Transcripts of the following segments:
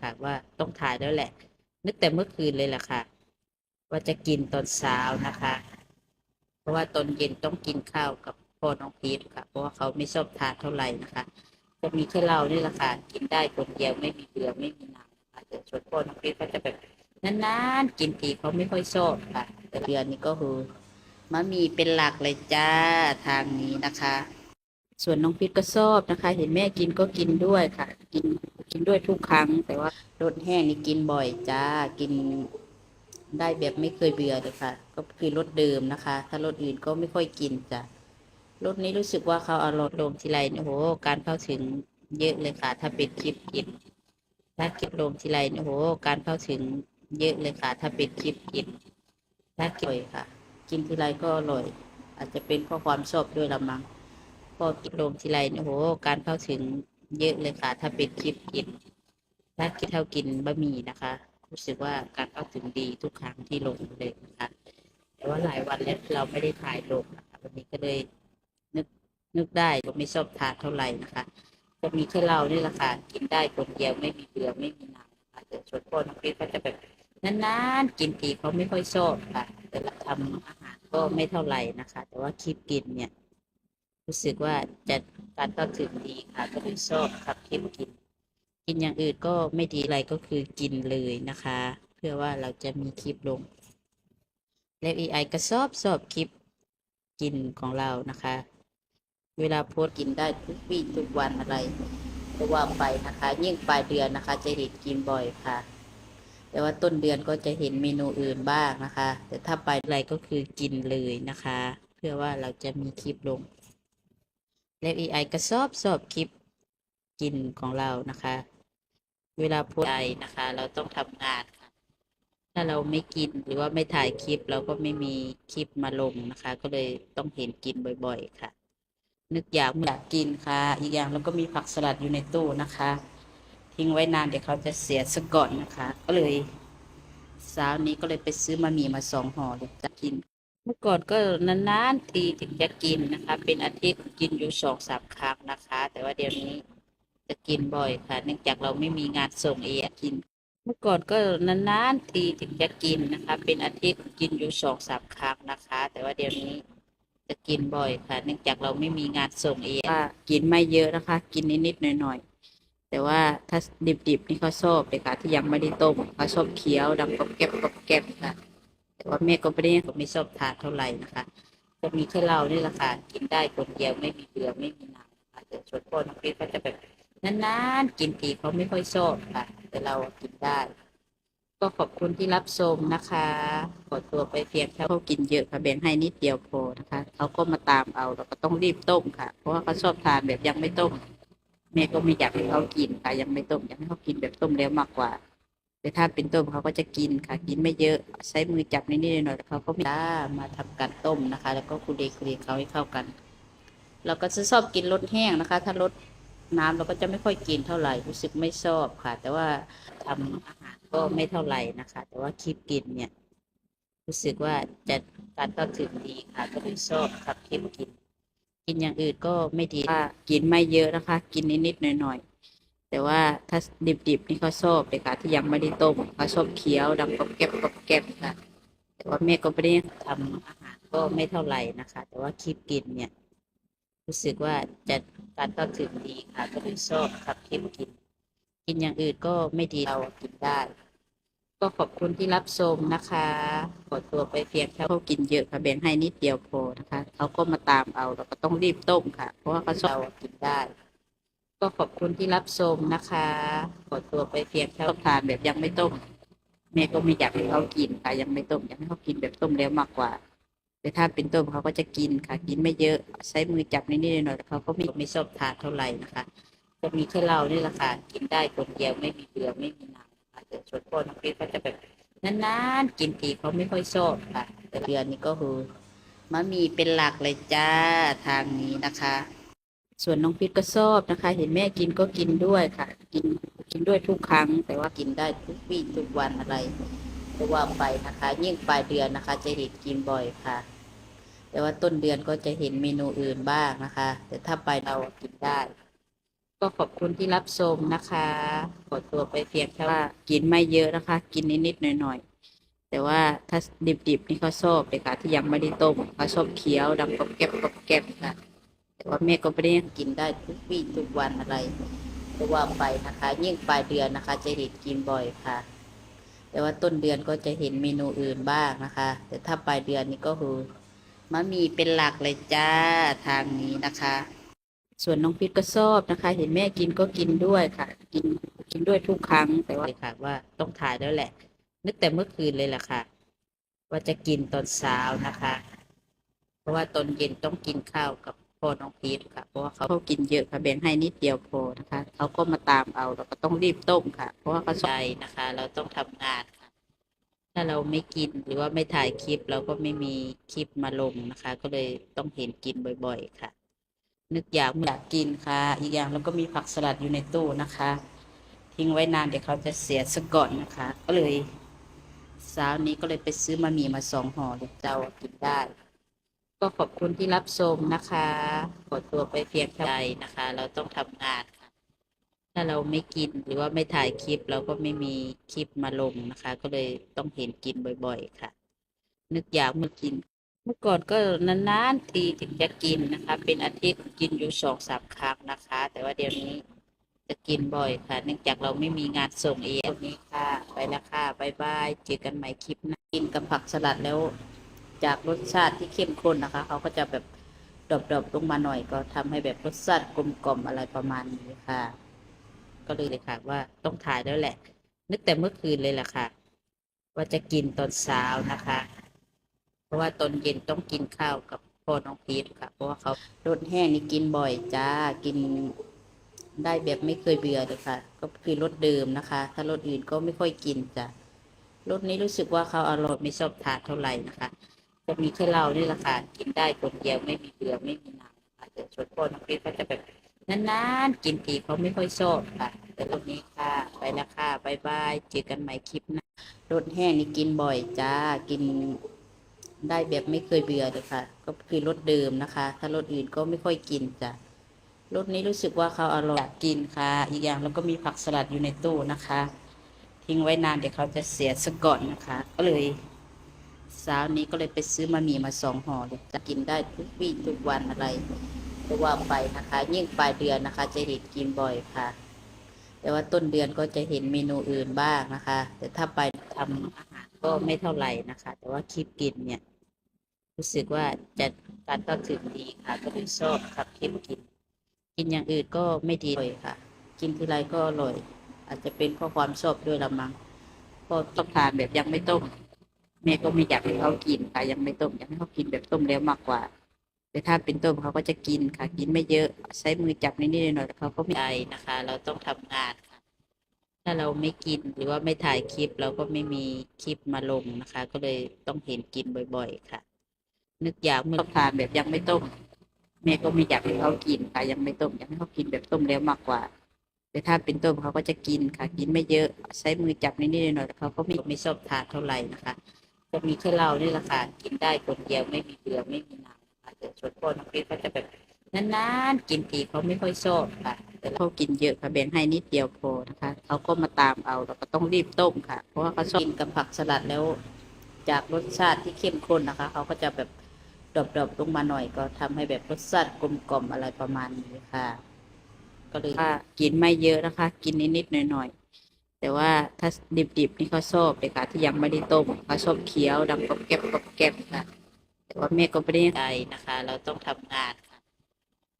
ค่ะ ว่าต้องถ่ายแล้วแหละ นึกแต่เมื่อคืนเลยแหละค่ะ ว่าจะกินตอนเช้านะคะ เพราะว่าตอนเย็นต้องกินข้าวกับพ่อน้องพีทค่ะ เพราะว่าเขาไม่ชอบทานเท่าไหร่นะคะจะมีแค่เรานี่แหละค่ะกินได้คนเดียวไม่มีเบื่อไม่มีหนังนะคะแต่ส่วนพ่อน้องพีทก็จะแบบนานๆกินทีเขาไม่ค่อยชอบค่ะ แต่เดือนนี้ก็คือมะมีเป็นหลักเลยจ้าทางนี้นะคะ ส่วนน้องพีทก็ชอบนะคะ เห็นแม่กินก็กินด้วยค่ะ กิน กินด้วยทุกครั้ง แต่ว่ารสแห้งนี่กินบ่อยจ้ากินได้แบบไม่เคยเบื่อเลยค่ะ ก็คือรสเดิมนะคะ ถ้ารสอื่นก็ไม่ค่อยกินจ้ะรสนี้รู้สึกว่าเขาเอารสลงทีไรเนี่ยโหการเข้าถึงเยอะเลยค่ะ ถ้าเป็นคลิปกินถ้าคลิปลงทีไรเนี่ยโหการเข้าถึงเยอะเลยค่ะ ถ้าเป็นคลิปกินถ้ากินอร่อยค่ะ กินทีไรก็อร่อย อาจจะเป็นเพราะความชอบด้วยละมั้งพอกินลงทีไรเนี่ยโหการเข้าถึง เยอะเลยค่ะ ถ้าเป็นคลิปกินถ้าคิดเท่ากินบะหมี่นะคะ รู้สึกว่าการเข้าถึงดีทุกครั้งที่ลงเลยนะคะ แต่ว่าหลายวันแล้วเราไม่ได้ถ่ายลงนะคะวันนี้ก็เลยนึกนึกได้ว่าไม่ชอบทานเท่าไหร่นะคะจะมีแค่เรานี่แหละค่ะกินได้คนเดียวไม่มีเบื่อไม่มีหนังนะคะแต่ส่วนพ่อน้องพีทก็จะแบบนานๆกินทีเขาไม่ค่อยชอบค่ะ แต่เราทำอาหารก็ไม่เท่าไหร่นะคะ แต่ว่าคลิปกินเนี่ย รู้สึกว่าจะ การเข้าถึงดีค่ะก็เลยชอบครับคลิปกิน กินอย่างอื่นก็ไม่ดีอะไรก็คือกินเลยนะคะ เพื่อว่าเราจะมีคลิปลง แล้ว AI ก็ชอบชอบคลิปกินของเรานะคะ เวลาโพสกินได้ทุกวี่ทุกวันอะไรก็ว่าไปนะคะ ยิ่งปลายเดือนนะคะ จะเห็นกินบ่อยค่ะ แต่ว่าต้นเดือนก็จะเห็นเมนูอื่นบ้างนะคะ แต่ถ้าปลายอะไรก็คือกินเลยนะคะ เพื่อว่าเราจะมีคลิปลง แล้ว AI ก็ชอบชอบคลิปกินของเรานะคะ เวลาโพสต์ใจนะคะ เราต้องทำงานค่ะ ถ้าเราไม่กินหรือว่าไม่ถ่ายคลิป เราก็ไม่มีคลิปมาลงนะคะ ก็เลยต้องเห็นกินบ่อยๆ ค่ะ นึกอยากอยากกินค่ะ อีกอย่างเราก็มีผักสลัดอยู่ในตู้นะคะ ทิ้งไว้นานเดี๋ยวเขาจะเสียซะก่อนนะคะ ก็เลยเช้านี้ก็เลยไปซื้อมามีมาสองห่อเดี๋ยจะกิน มื่อก่อนก็นานๆทีถึงจะกินนะคะ เป็นอาทิตย์กินอยู่สองสามครั้งนะคะ แต่ว่าเดี๋ยวนี้จะกินบ่อยค่ะ เนื่องจากเราไม่มีงานส่งเองกิน เมื่อก่อนก็นานๆทีถึงจะกินนะคะ เป็นอาทิตย์กินอยู่สองสามครั้งนะคะ แต่ว่าเดี๋ยวนี้จะกินบ่อยค่ะ เนื่องจากเราไม่มีงานส่งเองว่ากินไม่เยอะนะคะ กินนิดๆหน่อยๆ แต่ว่าถ้าดิบๆนี่เขาชอบเลยค่ะที่ยังไม่ได้ต้มเขาชอบเคี้ยวดังกรอบแกรบกรอบแกรบค่ะ แต่ว่าแม่ก็ไม่ได้ไม่ชอบทานเท่าไหร่นะคะจะมีแค่เรานี่แหละค่ะกินได้คนเดียวไม่มีเบื่อไม่มีหนังนะคะแต่ส่วนพ่อน้องพีทก็จะแบบนานๆกินทีเขาไม่ค่อยชอบค่ะ แต่เรากินได้ ก็ขอบคุณที่รับชมนะคะขอตัวไปเพียงแค่เขากินเยอะค่ะแบ่งให้นิดเดียวพอนะคะเขาก็มาตามเอาเราก็ต้องรีบต้มค่ะ เพราะว่าเขาชอบทานแบบยังไม่ต้มแม่ก็ไม่อยากให้เขากินค่ะยังไม่ต้มอยากให้เขากินแบบต้มแล้วมากกว่า แต่ถ้าเป็นต้มเขาก็จะกินค่ะ กินไม่เยอะใช้มือจับนิดๆหน่อยๆเขาก็ม่ได้มาทำการต้มนะคะ แล้วก็คูเดคูเดเขาให้เข้ากัน เราก็จะชอบกินรสแห้งนะคะ ถ้ารสน้ำเราก็จะไม่ค่อยกินเท่าไหร่รู้สึกไม่ชอบค่ะ แต่ว่าทำอาหารก็ไม่เท่าไหร่นะคะ แต่ว่าคลิปกินเนี่ย รู้สึกว่าจะการเข้าถึงดีค่ะ ก็เลยชอบครับคลิปกิน กินอย่างอื่นก็ไม่ดีว่ากินไม่เยอะนะคะ กินนิดๆหน่อยๆ แต่ว่าถ้าดิบๆนี่เขาชอบเลยค่ะ ที่ยังไม่ได้ต้มเขาชอบเคี้ยวดังกรอบแกบกรอบแกบค่ะ แต่ว่าแม่ก็ไม่ได้ทำอาหารก็ไม่เท่าไหร่นะคะ แต่ว่าคลิปกินเนี่ย รู้สึกว่าจะการเข้าถึงดีค่ะ ก็เลยชอบครับคลิปกิน กินอย่างอื่นก็ไม่ดีเรากินได้ ก็ขอบคุณที่รับชมนะคะขอตัวไปเพียงแค่เขากินเยอะค่ะแบ่งให้นิดเดียวพอนะคะเขาก็มาตามเอาเราก็ต้องรีบต้มค่ะ เพราะว่าเขาชอบกินได้ ก็ขอบคุณที่รับชมนะคะ ขอตัวไปเพียงแค่าทานแบบยังไม่ต้มแม่ก็ไม่อยากให้เขากินค่ะ ยังไม่ต้มอยากให้เขากินแบบต้มแล้วมากกว่า แต่ถ้าเป็นต้มเขาก็จะกินค่ะ กินไม่เยอะใช้มือจับนิดๆหน่อยๆเขาก็ไม่ไม่ชอบทานเท่าไหร่นะคะจะมีแค่เรานี่แหละค่ะกินได้คนเดียวไม่มีเบื่อไม่มีหนังนะคะแต่ส่วนพ่อน้องพีทก็จะแบบนานๆกินทีเขาไม่ค่อยชอบค่ะ แต่เดือนนี้ก็คือมะมีเป็นหลักเลยจ้าทางนี้นะคะ ส่วนน้องพีทก็ชอบนะคะ เห็นแม่กินก็กินด้วยค่ะ กินกินด้วยทุกครั้ง แต่ว่ากินได้ทุกวี่ทุกวันอะไรก็ว่าไปนะคะ ยิ่งปลายเดือนนะคะ จะเห็นกินบ่อยค่ะ แต่ว่าต้นเดือนก็จะเห็นเมนูอื่นบ้างนะคะ แต่ถ้าไปเรากินได้ ก็ขอบคุณที่รับชมนะคะขอตัวไปเพียงแค่ว่ากินไม่เยอะนะคะ กินนิดๆหน่อยๆแต่ว่าถ้าดิบๆนี่เขาชอบเลยค่ะที่ยังไม่ได้ต้มเขาชอบเคี้ยวดังกรอบแกรบกรอบแกรบค่ะ ว่าแม่ก็ไม่ได้กินได้ทุกวี่ทุกวันอะไรเพราะว่าไปนะคะ ยิ่งปลายเดือนนะคะ จะเห็นกินบ่อยค่ะ แต่ว่าต้นเดือนก็จะเห็นเมนูอื่นบ้างนะคะ แต่ถ้าปลายเดือนนี่ก็คือมะมีเป็นหลักเลยจ้าทางนี้นะคะ ส่วนน้องพิษก็ชอบนะคะ เห็นแม่กินก็กินด้วยค่ะ กินกินด้วยทุกครั้งแต่ว่าค่ะว่าต้องถ่ายแล้วแหละ นึกแต่เมื่อคืนเลยล่ะค่ะ ว่าจะกินตอนเช้านะคะ เพราะว่าตอนเย็นต้องกินข้าวกับ พ่อน้องพีทค่ะ เพราะว่าเขาเขากินเยอะค่ะแบ่งให้นิดเดียวพอนะคะเขาก็มาตามเอาเราก็ต้องรีบต้มค่ะ เพราะว่าเขาใจนะคะ เราต้องทำงานค่ะ ถ้าเราไม่กินหรือว่าไม่ถ่ายคลิปเราก็ไม่มีคลิปมาลงนะคะ ก็เลยต้องเห็นกินบ่อยๆค่ะ นึกอยากอยากกินค่ะ อีกอย่างเราก็มีผักสลัดอยู่ในตู้นะคะ ทิ้งไว้นานเดี๋ยวเขาจะเสียซะก่อนนะคะ ก็เลยเช้านี้ก็เลยไปซื้อมามีมาสองห่อเดี๋ยวเจ้ากินได้ ก็ขอบคุณที่รับชมนะคะขอตัวไปเพียงเท่านี้นะคะ เราต้องทำงานค่ะ ถ้าเราไม่กินหรือว่าไม่ถ่ายคลิป เราก็ไม่มีคลิปมาลงนะคะ ก็เลยต้องเห็นกินบ่อยๆ ค่ะ นึกอยากมากิน เมื่อก่อนก็นานๆทีถึงจะกินนะคะ เป็นอาทิตย์กินอยู่สองสามครั้งนะคะ แต่ว่าเดี๋ยวนี้จะกินบ่อยค่ะ เนื่องจากเราไม่มีงานส่งเองนี้ค่ะ ไปแล้วค่ะบายบายเจอกันใหม่คลิปหนะกินกับผักสลัดแล้ว จากรสชาติที่เข้มข้นนะคะ เขาก็จะแบบดรอปๆลงมาหน่อยก็ทำให้แบบรสชาติกลมกล่อมอะไรประมาณนี้ค่ะ ก็เลยเลยค่ะว่าต้องถ่ายแล้วแหละ นึกแต่เมื่อคืนเลยแหละค่ะ ว่าจะกินตอนเช้านะคะ เพราะว่าตอนเย็นต้องกินข้าวกับพ่อน้องพีทค่ะ เพราะว่าเขารสแห้งนี่กินบ่อยจ้ากินได้แบบไม่เคยเบื่อเลยค่ะ ก็คือรสเดิมนะคะ ถ้ารสอื่นก็ไม่ค่อยกินจ้ะรสนี้รู้สึกว่าเขาอร่อยไม่ชอบทานเท่าไหร่นะคะ จะมีแค่เรานี่แหละค่ะกินได้คนเดียวไม่มีเบื่อไม่มีหนังค่ะแต่ส่วนพ่อน้องพีทเขาจะแบบนานๆกินทีเขาไม่ค่อยชอบค่ะ แต่รสนี้ค่ะไปแล้วค่ะบายบายเจอกันใหม่คลิปหน้ารสแห้งนี่กินบ่อยจ้ากินได้แบบไม่เคยเบื่อเลยค่ะ ก็คือรสเดิมนะคะ ถ้ารสอื่นก็ไม่ค่อยกินจ้ะรสนี้รู้สึกว่าเขาอร่อยอยากกินค่ะ อีกอย่างแล้วก็มีผักสลัดอยู่ในตู้นะคะ ทิ้งไว้นานเดี๋ยวเขาจะเสียซะก่อนนะคะ ก็เลย เช้านี้ก็เลยไปซื้อมามีมาสองห่อเลยจะกินได้ทุกวี่ทุกวันอะไรเพราะว่าไปนะคะ ยิ่งปลายเดือนนะคะ จะเห็นกินบ่อยค่ะ แต่ว่าต้นเดือนก็จะเห็นเมนูอื่นบ้างนะคะ แต่ถ้าไปทำอาหารก็ไม่เท่าไหร่นะคะ แต่ว่าคลิปกินเนี่ยรู้สึกว่าจะการเข้าถึงดีค่ะ ก็เลยชอบครับคลิปกิน กินอย่างอื่นก็ไม่ดีเลยค่ะ กินทีไรก็อร่อย อาจจะเป็นเพราะความชอบด้วยละมั้งก็ต้องทานแบบยังไม่ต้ม แม่ก็ไม่อยากให้เขากินค่ะ ยังไม่ต้มอยากให้เขากินแบบต้มแล้วมากกว่า แต่ถ้าเป็นต้มเขาก็จะกินค่ะ กินไม่เยอะใช้มือจับนิดๆหน่อยๆเขาก็ไม่ได้นะคะ เราต้องทำงานค่ะ ถ้าเราไม่กินหรือว่าไม่ถ่ายคลิปเราก็ไม่มีคลิปมาลงนะคะ ก็เลยต้องเห็นกินบ่อยๆค่ะ นึกอยากเมื่อทานแบบยังไม่ต้มแม่ก็ไม่อยากให้เขากินค่ะ ยังไม่ต้มอยากให้เขากินแบบต้มแล้วมากกว่าแต่ถ้าเป็นต้มเขาก็จะกินค่ะ กินไม่เยอะใช้มือจับนิดๆหน่อยๆเขาก็ไม่ไม่ชอบทานเท่าไหร่นะคะ จะมีแค่เรานี่แหละค่ะกินได้คนเดียวไม่มีเบื่อไม่มีหนังค่ะแต่ส่วนพ่อน้องพีทเขาจะแบบนานๆกินทีเขาไม่ค่อยชอบค่ะ แต่เขากินเยอะค่ะแบ่งให้นิดเดียวพอนะคะเขาก็มาตามเอาเราก็ต้องรีบต้มค่ะ เพราะว่าเขาชอบกินกับผักสลัดแล้ว จากรสชาติที่เข้มข้นนะคะเขาก็จะแบบดรอปๆลงมาหน่อยก็ทำให้แบบรสชาติกลมกล่อมอะไรประมาณนี้ค่ะ ก็เลยว่ากินไม่เยอะนะคะ กินนิดๆหน่อยๆ แต่ว่าถ้าดิบๆนี่เขาชอบเลยค่ะ ที่ยังไม่ได้ต้มเขาชอบเคี้ยวดังกรอบแกรบกรอบแกรบค่ะ แต่ว่าแม่ก็ไม่ได้ใจนะคะ เราต้องทำงานค่ะ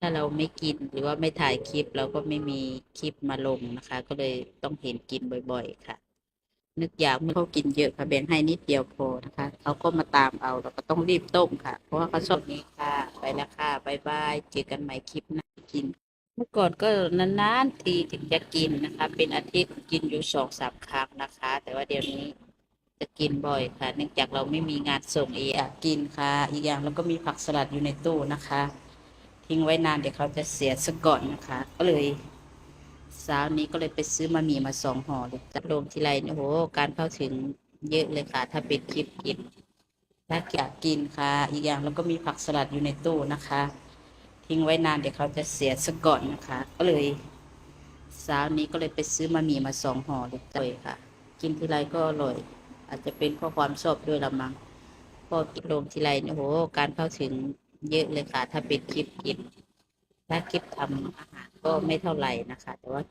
ถ้าเราไม่กินหรือว่าไม่ถ่ายคลิปเราก็ไม่มีคลิปมาลงนะคะ ก็เลยต้องเห็นกินบ่อยๆค่ะ นึกอยากเมื่อเขากินเยอะค่ะแบ่งให้นิดเดียวพอนะคะเขาก็มาตามเอาเราก็ต้องรีบต้มค่ะ เพราะว่าเขาชอบนี้ค่ะ ไปแล้วค่ะบายบายเจอกันใหม่คลิปหน้ากิน เมื่อก่อนก็นานๆทีถึงจะกินนะคะ เป็นอาทิตย์กินอยู่สองสามครั้งนะคะ แต่ว่าเดี๋ยวนี้จะกินบ่อยค่ะ เนื่องจากเราไม่มีงานส่งเองอยากินค่ะ อีกอย่างแล้วก็มีผักสลัดอยู่ในตู้นะคะ ทิ้งไว้นานเดี๋ยวเขาจะเสียซะก่อนนะคะ ก็เลยเช้านี้ก็เลยไปซื้อมามีมาสองห่อเลยจัดลงทีไรเนี่ยโหการเข้าถึงเยอะเลยค่ะ ถ้าเป็นคลิปกินถ้าอยากกินค่ะ อีกอย่างแล้วก็มีผักสลัดอยู่ในตู้นะคะ ทิ้งไว้นานเดี๋ยวเขาจะเสียซะก่อนนะคะ ก็เลยเช้านี้ก็เลยไปซื้อมามีมาสองห่อเลยอร่อยค่ะ กินทีไรก็อร่อย อาจจะเป็นเพราะความชอบด้วยละมั้งพอกินลงทีไรเนี่ยโหการเข้าถึงเยอะเลยค่ะ ถ้าเป็นคลิปกิน ถ้าคลิปทำอาหารก็ไม่เท่าไหร่นะคะ แต่ว่า